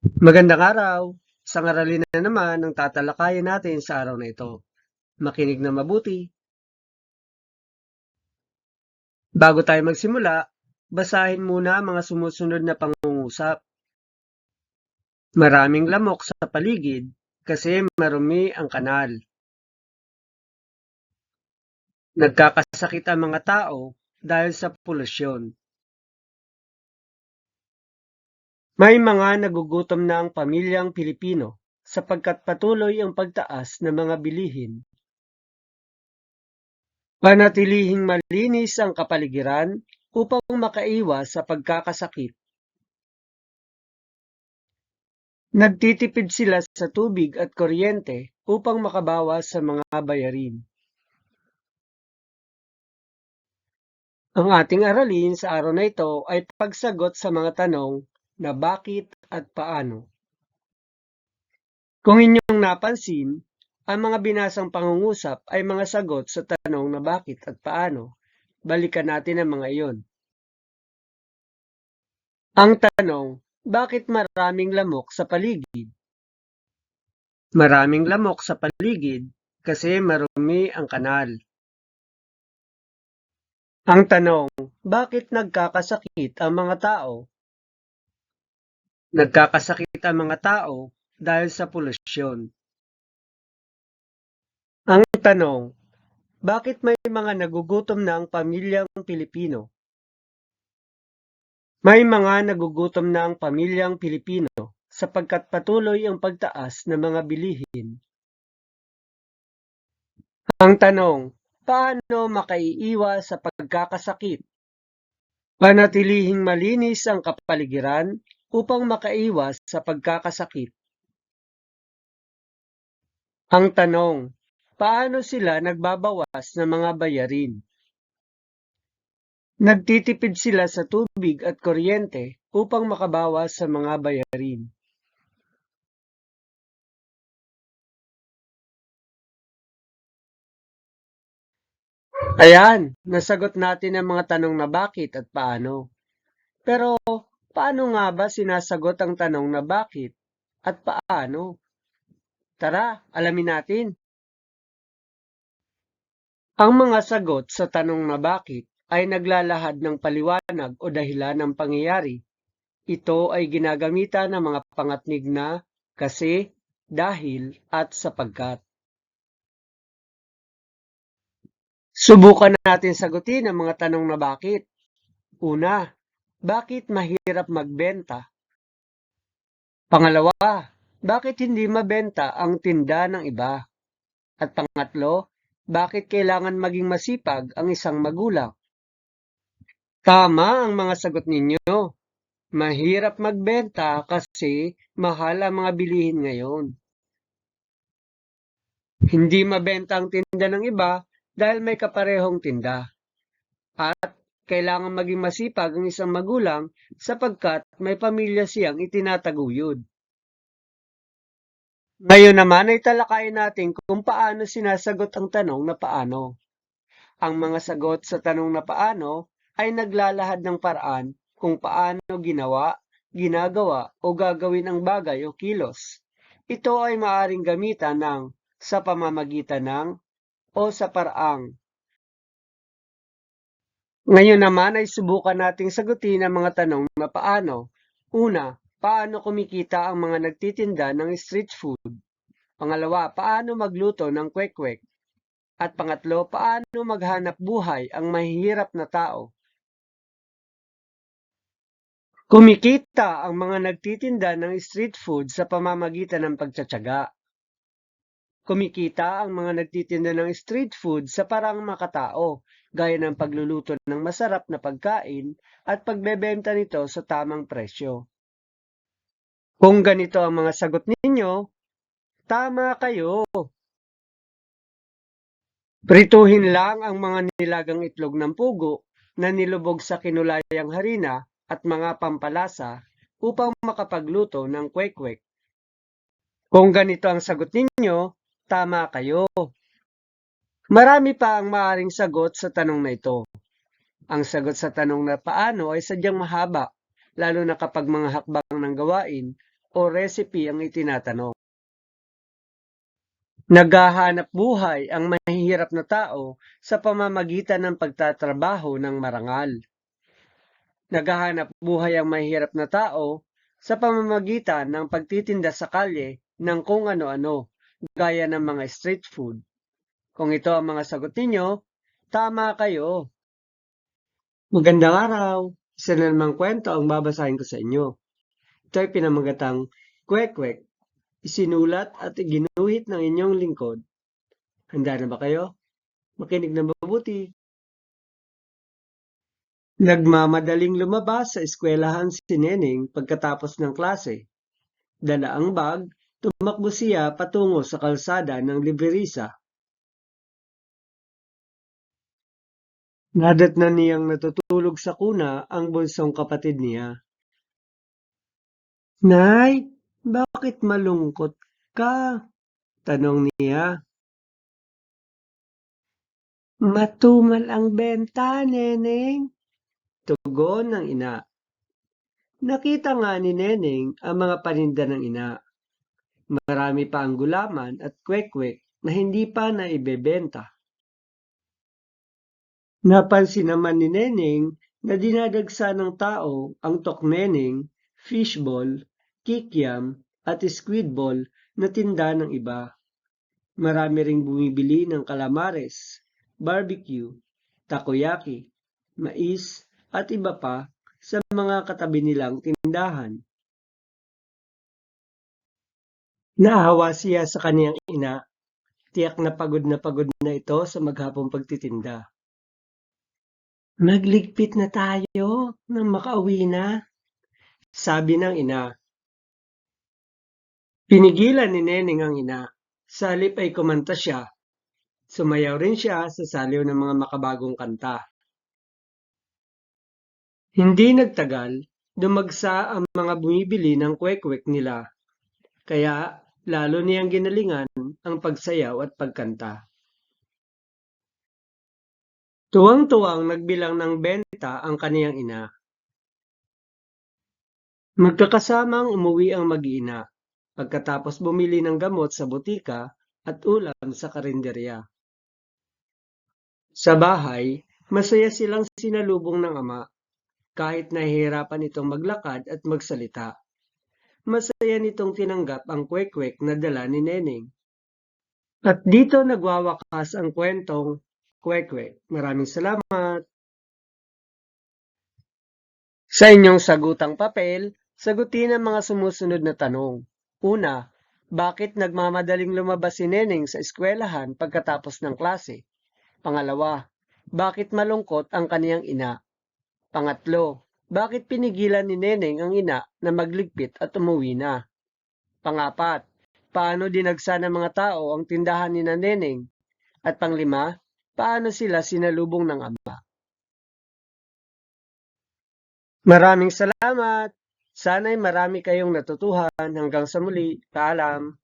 Magandang araw! Isang aralin na naman ang tatalakayin natin sa araw na ito. Makinig na mabuti. Bago tayo magsimula, basahin muna ang mga sumusunod na pangungusap. Maraming lamok sa paligid kasi marumi ang kanal. Nagkakasakit ang mga tao dahil sa polusyon. May mga nagugutom na ang pamilyang Pilipino sapagkat patuloy ang pagtaas ng mga bilihin. Panatilihing malinis ang kapaligiran upang makaiwas sa pagkakasakit. Nagtitipid sila sa tubig at kuryente upang makabawas sa mga bayarin. Ang ating aralin sa araw na ito ay pagsagot sa mga tanong na bakit at paano. Kung inyong napansin, ang mga binasang pangungusap ay mga sagot sa tanong na bakit at paano. Balikan natin ang mga iyon. Ang tanong, bakit maraming lamok sa paligid? Maraming lamok sa paligid kasi marumi ang kanal. Ang tanong, bakit nagkakasakit ang mga tao? Nagkakasakit ang mga tao dahil sa polusyon. Ang tanong, bakit may mga nagugutom na ang pamilyang Pilipino? May mga nagugutom na ang pamilyang Pilipino sapagkat patuloy ang pagtaas ng mga bilihin. Ang tanong, paano makaiiwas sa pagkakasakit? Panatilihing malinis ang kapaligiran upang makaiwas sa pagkakasakit. Ang tanong, paano sila nagbabawas ng mga bayarin? Nagtitipid sila sa tubig at kuryente upang makabawas sa mga bayarin. Ayan, nasagot natin ang mga tanong na bakit at paano. Pero paano nga ba sinasagot ang tanong na bakit at paano? Tara, alamin natin. Ang mga sagot sa tanong na bakit ay naglalahad ng paliwanag o dahilan ng pangyayari. Ito ay ginagamitan ng mga pangatnig na kasi, dahil, at sapagkat. Subukan natin sagutin ang mga tanong na bakit. Una, bakit mahirap magbenta? Pangalawa, bakit hindi mabenta ang tinda ng iba? At pangatlo, bakit kailangan maging masipag ang isang magulang? Tama ang mga sagot ninyo. Mahirap magbenta kasi mahal ang mga bilihin ngayon. Hindi mabenta ang tinda ng iba dahil may kaparehong tinda. At kailangan maging masipag ang isang magulang sapagkat may pamilya siyang itinataguyod. Ngayon naman ay talakayin natin kung paano sinasagot ang tanong na paano. Ang mga sagot sa tanong na paano ay naglalahad ng paraan kung paano ginawa, ginagawa o gagawin ang bagay o kilos. Ito ay maaring gamitan ng sa pamamagitan ng o sa paraang. Ngayon naman ay subukan nating sagutin ang mga tanong na paano. Una, paano kumikita ang mga nagtitinda ng street food? Pangalawa, paano magluto ng kwek-kwek? At pangatlo, paano maghanap buhay ang mahihirap na tao? Kumikita ang mga nagtitinda ng street food sa pamamagitan ng pagtsatsaga. Kumikita ang mga nagtitinda ng street food sa parang makatao, gaya ng pagluluto ng masarap na pagkain at pagbebenta nito sa tamang presyo. Kung ganito ang mga sagot ninyo, tama kayo. Prituhin lang ang mga nilagang itlog ng pugo na nilubog sa kinulayang harina at mga pampalasa upang makapagluto ng kwek-kwek. Kung ganito ang sagot ninyo, tama kayo. Marami pa ang maaring sagot sa tanong na ito. Ang sagot sa tanong na paano ay sadyang mahaba, lalo na kapag mga hakbang ng gawain o recipe ang itinatanong. Naghahanap buhay ang mahihirap na tao sa pamamagitan ng pagtatrabaho ng marangal. Naghahanap buhay ang mahihirap na tao sa pamamagitan ng pagtitinda sa kalye ng kung ano-ano, gaya ng mga street food. Kung ito ang mga sagot ninyo, tama kayo. Magandang araw! Isa na namang kwento ang babasahin ko sa inyo. Ito ay pinamagatang kwek-kwek, isinulat at ginuhit ng inyong lingkod. Handa na ba kayo? Makinig na mabuti. Nagmamadaling lumabas sa eskwelahan si Neneng pagkatapos ng klase. Dala ang bag, tumakbo siya patungo sa kalsada ng Liberisa. Nadat na niyang natutulog sa kuna ang bunsong kapatid niya. Nay, bakit malungkot ka? Tanong niya. Matumal ang benta, Neneng. Tugon ng ina. Nakita nga ni Neneng ang mga paninda ng ina. Marami pa ang gulaman at kwek-kwek na hindi pa naibebenta. Napansin naman ni Neneng na dinadagsa ng tao ang tokneneng, fishball, kikiam at squidball na tinda ng iba. Marami ring bumibili ng calamares, barbecue, takoyaki, mais at iba pa sa mga katabi nilang tindahan. Naawa siya sa kaniyang ina. Tiyak na pagod na pagod na ito sa maghapong pagtitinda. Magligpit na tayo nang makauwi na, sabi ng ina. Pinigilan ni Neneng ang ina. Sa halip ay kumanta siya. Sumayaw rin siya sa saliw ng mga makabagong kanta. Hindi nagtagal, dumagsa ang mga bumibili ng kwek-kwek nila. Kaya lalo niyang ginalingan ang pagsayaw at pagkanta. Tuwang-tuwang nagbilang ng benta ang kaniyang ina. Magkakasamang umuwi ang mag-ina pagkatapos bumili ng gamot sa butika at ulam sa karinderya. Sa bahay, masaya silang sinalubong ng ama kahit nahihirapan itong maglakad at magsalita. Masaya nitong tinanggap ang kwek-kwek na dala ni Neneng. At dito nagwawakas ang kwentong kwek-kwek. Maraming salamat! Sa inyong sagutang papel, sagutin ang mga sumusunod na tanong. Una, bakit nagmamadaling lumabas si Neneng sa eskwelahan pagkatapos ng klase? Pangalawa, bakit malungkot ang kaniyang ina? Pangatlo, bakit pinigilan ni Neneng ang ina na magligpit at umuwi na? Pangapat, paano dinagsa ng mga tao ang tindahan ni na Neneng? At panglima, paano sila sinalubong ng ama? Maraming salamat! Sana'y marami kayong natutuhan. Hanggang sa muli. Paalam!